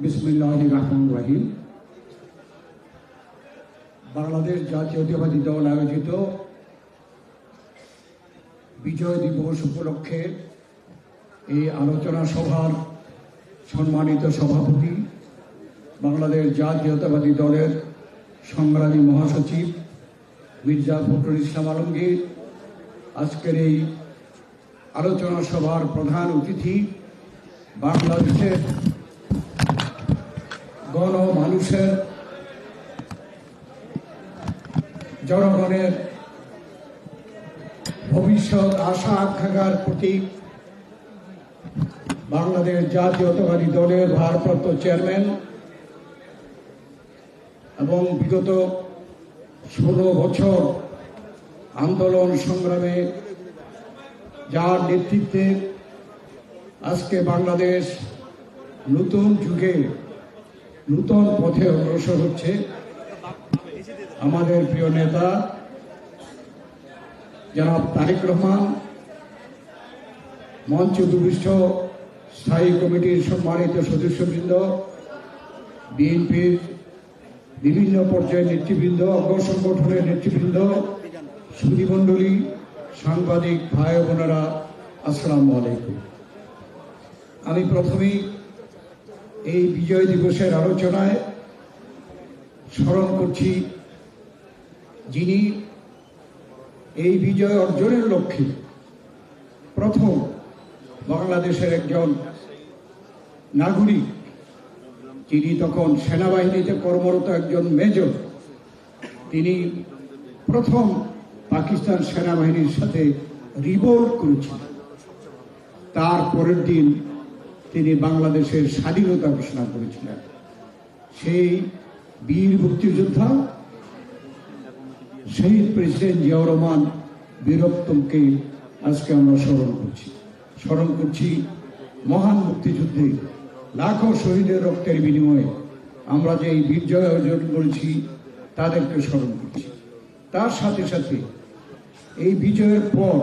বিসমিল্লাহ রহমান রাহিম বাংলাদেশ জাতীয়তাবাদী দল আয়োজিত বিজয় দিবস উপলক্ষে এই আলোচনা সভার সম্মানিত সভাপতি, বাংলাদেশ জাতীয়তাবাদী দলের সংগ্রামী মহাসচিব মির্জা ফখরুল ইসলাম আলমগীর। আজকের এই আলোচনা সভার প্রধান অতিথি বাংলাদেশের মানুষের জনগণের ভবিষ্যৎ আশা আকাঙ্ক্ষার প্রতীক বাংলাদেশ জাতীয়তাবাদী দলের ভারপ্রাপ্ত চেয়ারম্যান এবং বিগত ষোলো বছর আন্দোলন সংগ্রামে যার নেতৃত্বে আজকে বাংলাদেশ নতুন যুগে নূতন পথে অগ্রসর হচ্ছে আমাদের প্রিয় নেতা জনাব তারেক রহমান, মঞ্চ দুবিষ্ট স্থায়ী কমিটির সম্মানিত সদস্যবৃন্দ, বিএনপির বিভিন্ন পর্যায়ের নেতৃবৃন্দ অঙ্গ সংগঠনের নেতৃবৃন্দ সুধীমণ্ডলী সাংবাদিক ভাই বোনেরা, আসসালামু আলাইকুম। আমি প্রথমেই এই বিজয় দিবসের আলোচনায় স্মরণ করছি যিনি এই বিজয় অর্জনের লক্ষ্যে প্রথম বাংলাদেশের একজন নাগরিক তিনি তখন সেনাবাহিনীতে কর্মরত একজন মেজর, তিনি প্রথম পাকিস্তান সেনাবাহিনীর সাথে রিভোল্ট করেছিলেন। তার পরের দিন তিনি বাংলাদেশের স্বাধীনতা ঘোষণা করেছিলেন। সেই বীর মুক্তিযোদ্ধা, শহীদ প্রেসিডেন্ট জিয়াউর রহমান বীরত্তমকে আজকে আমরা স্মরণ করছি। স্মরণ করছি মহান মুক্তিযুদ্ধে লাখো শহীদের রক্তের বিনিময়ে আমরা যে বিজয় অর্জন করেছি, তাদেরকে স্মরণ করছি। তার সাথে সাথে এই বিজয়ের পর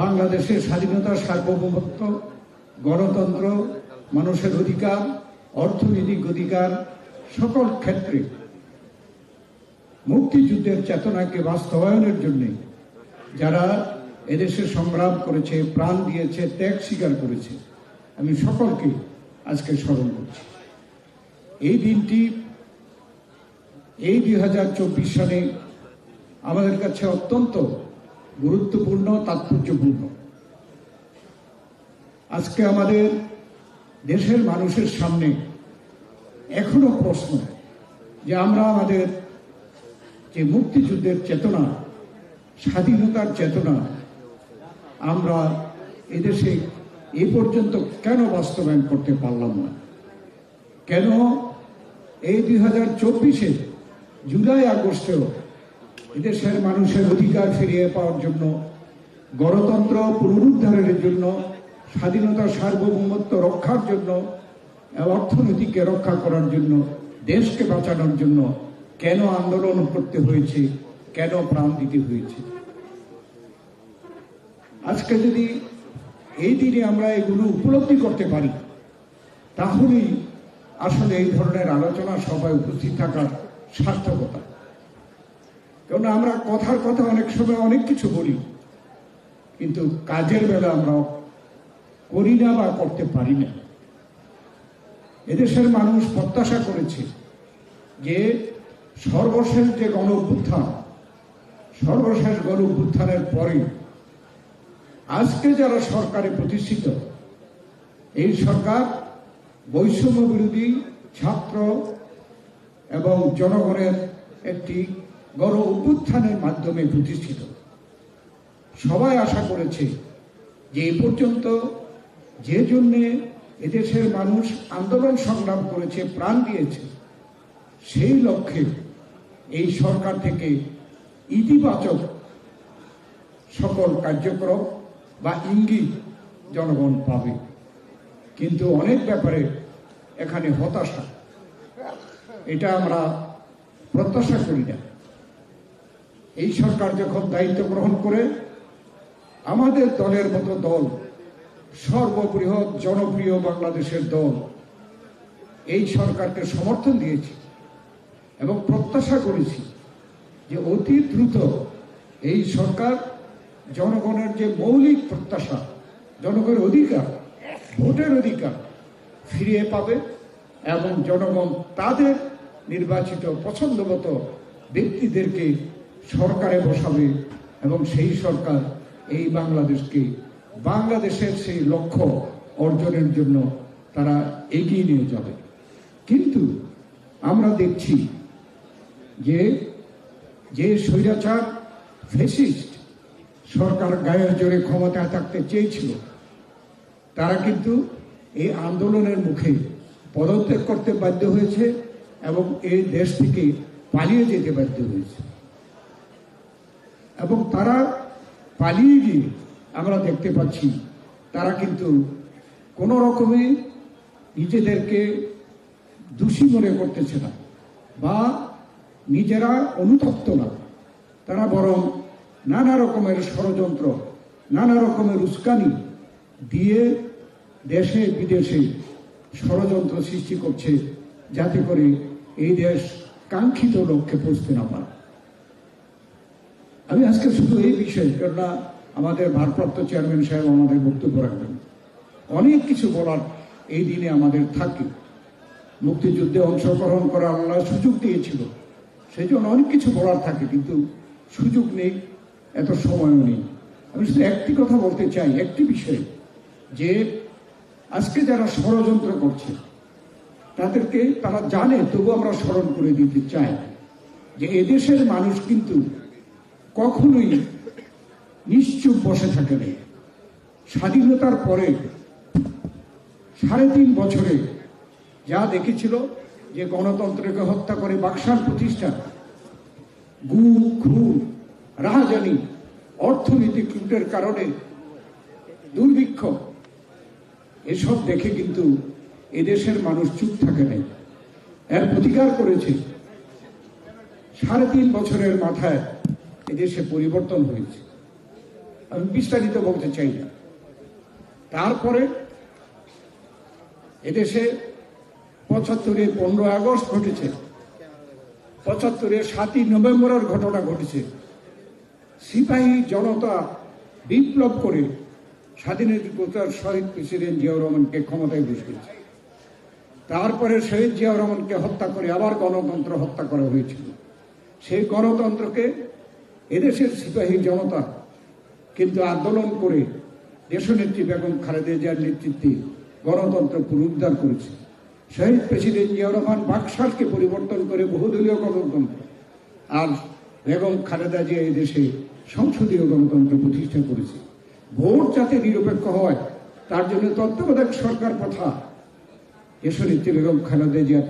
বাংলাদেশের স্বাধীনতা সার্বভৌমত্ব গণতন্ত্র, মানুষের অধিকার, অর্থনৈতিক অধিকার, সকল ক্ষেত্রে মুক্তিযুদ্ধের চেতনাকে বাস্তবায়নের জন্য যারা এদেশে সংগ্রাম করেছে, প্রাণ দিয়েছে, ত্যাগ স্বীকার করেছে, আমি সকলকে আজকে স্মরণ করছি। এই দিনটি এই দুই হাজার চব্বিশ সালে আমাদের কাছে অত্যন্ত গুরুত্বপূর্ণ, তাৎপর্যপূর্ণ। আজকে আমাদের দেশের মানুষের সামনে এখনও প্রশ্ন যে আমরা আমাদের যে মুক্তিযুদ্ধের চেতনা, স্বাধীনতার চেতনা, আমরা এদেশে এ পর্যন্ত কেন বাস্তবায়ন করতে পারলাম না? কেন এই দুই হাজার চব্বিশে জুলাই আগস্টেও এদেশের মানুষের অধিকার ফিরিয়ে পাওয়ার জন্য, গণতন্ত্র পুনরুদ্ধারের জন্য স্বাধীনতা, সার্বভৌমত্ব রক্ষার জন্য অর্থনীতিকে রক্ষা করার জন্য, দেশকে বাঁচানোর জন্য কেন আন্দোলন করতে হয়েছে, কেন প্রাণ দিতে হয়েছে? আজকে যদি এই দিনে আমরা এগুলো উপলব্ধি করতে পারি, তাহলেই আসলে এই ধরনের আলোচনা সবাই উপস্থিত থাকার সার্থকতা। কারণ আমরা কথার কথা অনেক সময় অনেক কিছু বলি, কিন্তু কাজের বেলা আমরা করি না বা করতে পারি না। এদেশের মানুষ প্রত্যাশা করেছে যে সর্বশেষ যে গণ অভ্যুত্থান সর্বশেষ গণ অভ্যুত্থানের পরে আজকে যারা সরকারে প্রতিষ্ঠিত, এই সরকার বৈষম্য বিরোধী ছাত্র এবং জনগণের একটি গণ অভ্যুত্থানের মাধ্যমে প্রতিষ্ঠিত। সবাই আশা করেছে যে এ পর্যন্ত যে জন্যে এদেশের মানুষ আন্দোলন সংগ্রাম করেছে, প্রাণ দিয়েছে, সেই লক্ষ্যে এই সরকার থেকে ইতিবাচক সকল কার্যক্রম বা ইঙ্গিত জনগণ পাবে। কিন্তু অনেক ব্যাপারে এখানে হতাশা। এটা আমরা প্রত্যাশা করি না। এই সরকার যখন দায়িত্ব গ্রহণ করে, আমাদের দলের মতো দল সর্ববৃহৎ জনপ্রিয় বাংলাদেশের দল। এই সরকারকে সমর্থন দিয়েছি এবং প্রত্যাশা করেছি যে অতি দ্রুত এই সরকার জনগণের যে মৌলিক প্রত্যাশা, জনগণের অধিকার, ভোটের অধিকার ফিরিয়ে পাবে এবং জনগণ তাদের নির্বাচিত পছন্দমতো ব্যক্তিদেরকে সরকারে বসাবে এবং সেই সরকার এই বাংলাদেশকে বাংলাদেশের সেই লক্ষ্য অর্জনের জন্য তারা এগিয়ে নিয়ে যাবে। কিন্তু আমরা দেখছি যে যে স্বৈরাচার ফেসিস্ট সরকার গায়ের জোরে ক্ষমতায় থাকতে চেয়েছিল, তারা কিন্তু এই আন্দোলনের মুখে পদত্যাগ করতে বাধ্য হয়েছে এবং এই দেশ থেকে পালিয়ে যেতে বাধ্য হয়েছে। এবং তারা পালিয়ে গিয়ে আমরা দেখতে পাচ্ছি, তারা কিন্তু কোনো রকমে নিজেদেরকে দোষী মনে করতেছে না বা নিজেরা অনুতপ্ত না। তারা বরং নানা রকমের ষড়যন্ত্র, নানা রকমের উস্কানি দিয়ে দেশে বিদেশে ষড়যন্ত্র সৃষ্টি করছে যাতে করে এই দেশ কাঙ্ক্ষিত লক্ষ্যে পৌঁছতে না পারে। আমি আজকে শুধু এই বিষয়ে, কেননা আমাদের ভারপ্রাপ্ত চেয়ারম্যান সাহেব আমাদের বক্তব্য রাখবেন। অনেক কিছু বলার এই দিনে আমাদের থাকে। মুক্তিযুদ্ধে অংশগ্রহণ করার আল্লাহ সুযোগ দিয়েছিল। সেই জন্য অনেক কিছু বলার থাকে, কিন্তু সুযোগ নেই, এত সময়ও নেই। আমি শুধু একটি কথা বলতে চাই, একটি বিষয়, যে আজকে যারা ষড়যন্ত্র করছে, তাদেরকে তারা জানে, তবু আমরা স্মরণ করে দিতে চাই যে এদেশের মানুষ কিন্তু কখনোই নিশ্চুপ বসে থাকে না স্বাধীনতার পরে সাড়ে তিন বছরে যা দেখেছিল যে গণতন্ত্রকে হত্যা করে বাকশাল প্রতিষ্ঠা গু খুন, রাহাজানি, অর্থনৈতিক লুটের কারণে দুর্ভিক্ষ, এসব দেখে কিন্তু এদেশের মানুষ চুপ থাকে নাই। এর প্রতিকার করেছে সাড়ে তিন বছরের মাথায় এদেশে পরিবর্তন হয়েছে। আমি বিস্তারিত বলতে চাই না। তারপরে এদেশে পঁচাত্তরে পনেরো আগস্ট ঘটেছে। পঁচাত্তরে সাতই নভেম্বরের ঘটনা ঘটেছে। সিপাহী জনতা বিপ্লব করে স্বাধীনতার শহীদ প্রেসিডেন্ট জিয়াউর রহমানকে ক্ষমতায় বসিয়েছে তারপরে শহীদ জিয়াউর রহমানকে হত্যা করে আবার গণতন্ত্র হত্যা করা হয়েছিল। সেই গণতন্ত্রকে এদেশের সিপাহী জনতা কিন্তু আন্দোলন করে দেশনেত্রী বেগম খালেদা জিয়ার নেতৃত্বে গণতন্ত্র পুনরুদ্ধার করেছে। শহীদ প্রেসিডেন্ট জিয়াউর রহমান বাকশালকে পরিবর্তন করে বহুদলীয় গণতন্ত্র আর বেগম খালেদা জিয়া এই দেশে সংসদীয় গণতন্ত্র প্রতিষ্ঠা করেছে। ভোট যাতে নিরপেক্ষ হয়, তার জন্য তত্ত্বাবধায়ক সরকার প্রথা দেশনেত্রী বেগম খালেদা জিয়া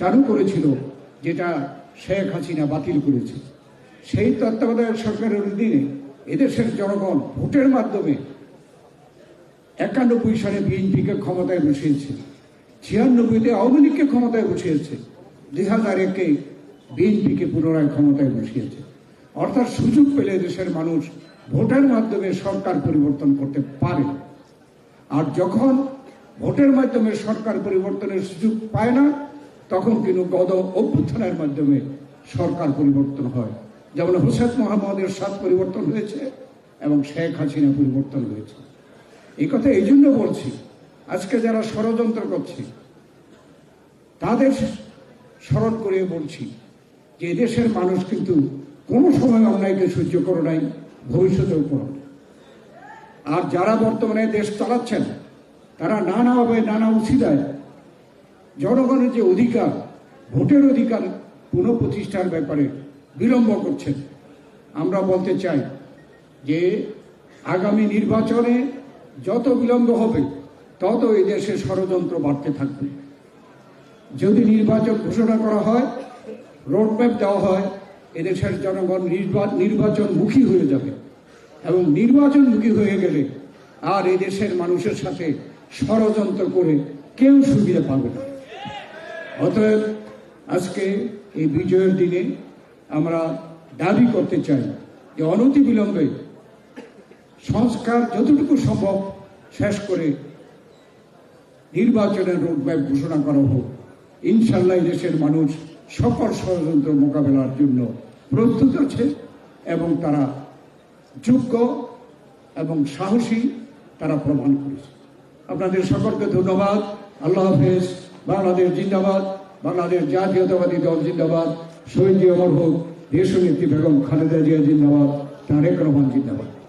চালু করেছিল, যেটা শেখ হাসিনা বাতিল করেছে। সেই তত্ত্বাবধায়ক সরকারের অধীনে এদেশের জনগণ ভোটের মাধ্যমে একানব্বই সালে বিএনপিকে ক্ষমতায় বসিয়েছে। ছিয়ানব্বইতে আওয়ামী লীগকে ক্ষমতায় বসিয়েছে। দুই হাজার একে বিএনপিকে পুনরায় ক্ষমতায় বসিয়েছে। অর্থাৎ সুযোগ পেলে দেশের মানুষ ভোটের মাধ্যমে সরকার পরিবর্তন করতে পারে। আর যখন ভোটের মাধ্যমে সরকার পরিবর্তনের সুযোগ পায় না, তখন কিন্তু গদ অভ্যুত্থানের মাধ্যমে সরকার পরিবর্তন হয়। যেমন হোসেন মোহাম্মদের সাথ পরিবর্তন হয়েছে এবং শেখ হাসিনা পরিবর্তন হয়েছে। এই কথা এই জন্য বলছি, আজকে যারা ষড়যন্ত্র করছে, তাদের স্মরণ করে বলছি যে দেশের মানুষ কিন্তু কোনো সময় অন্যায়কে সহ্য করে নাই, ভবিষ্যতেও করো আর যারা বর্তমানে দেশ চালাচ্ছেন, তারা নানাভাবে নানা উচিতায় জনগণের যে অধিকার, ভোটের অধিকার, পুনঃপ্রতিষ্ঠার ব্যাপারে বিলম্ব করছেন। আমরা বলতে চাই যে, আগামী নির্বাচনে যত বিলম্ব হবে, তত এই দেশে ষড়যন্ত্র বাড়তে থাকবে। যদি নির্বাচন ঘোষণা করা হয়, রোডম্যাপ দেওয়া হয়, এদেশের জনগণ নির্বা- নির্বাচনমুখী হয়ে যাবে। এবং নির্বাচনমুখী হয়ে গেলে আর এই দেশের মানুষের সাথে ষড়যন্ত্র করে কেউ সুবিধা পাবে না। অতএব আজকে এই বিজয়ের দিনে আমরা দাবি করতে চাই যে অনতি বিলম্বে সংস্কার যতটুকু সম্ভব শেষ করে নির্বাচনের রোডম্যাপ ঘোষণা করা হোক। ইনশাল্লাহ দেশের মানুষ সকল ষড়যন্ত্র মোকাবেলার জন্য প্রস্তুত আছে এবং তারা যোগ্য এবং সাহসী তারা প্রমাণ করেছে। আপনাদের সকলকে ধন্যবাদ। আল্লাহ হাফেজ। বাংলাদেশ জিন্দাবাদ। বাংলাদেশ জাতীয়তাবাদী দল জিন্দাবাদ। শহীদ অমর হোক দেশনেত্রী বেগম খালেদা জিয়া জিন্দাবাদ তারেক রহমান জিন্দাবাদ।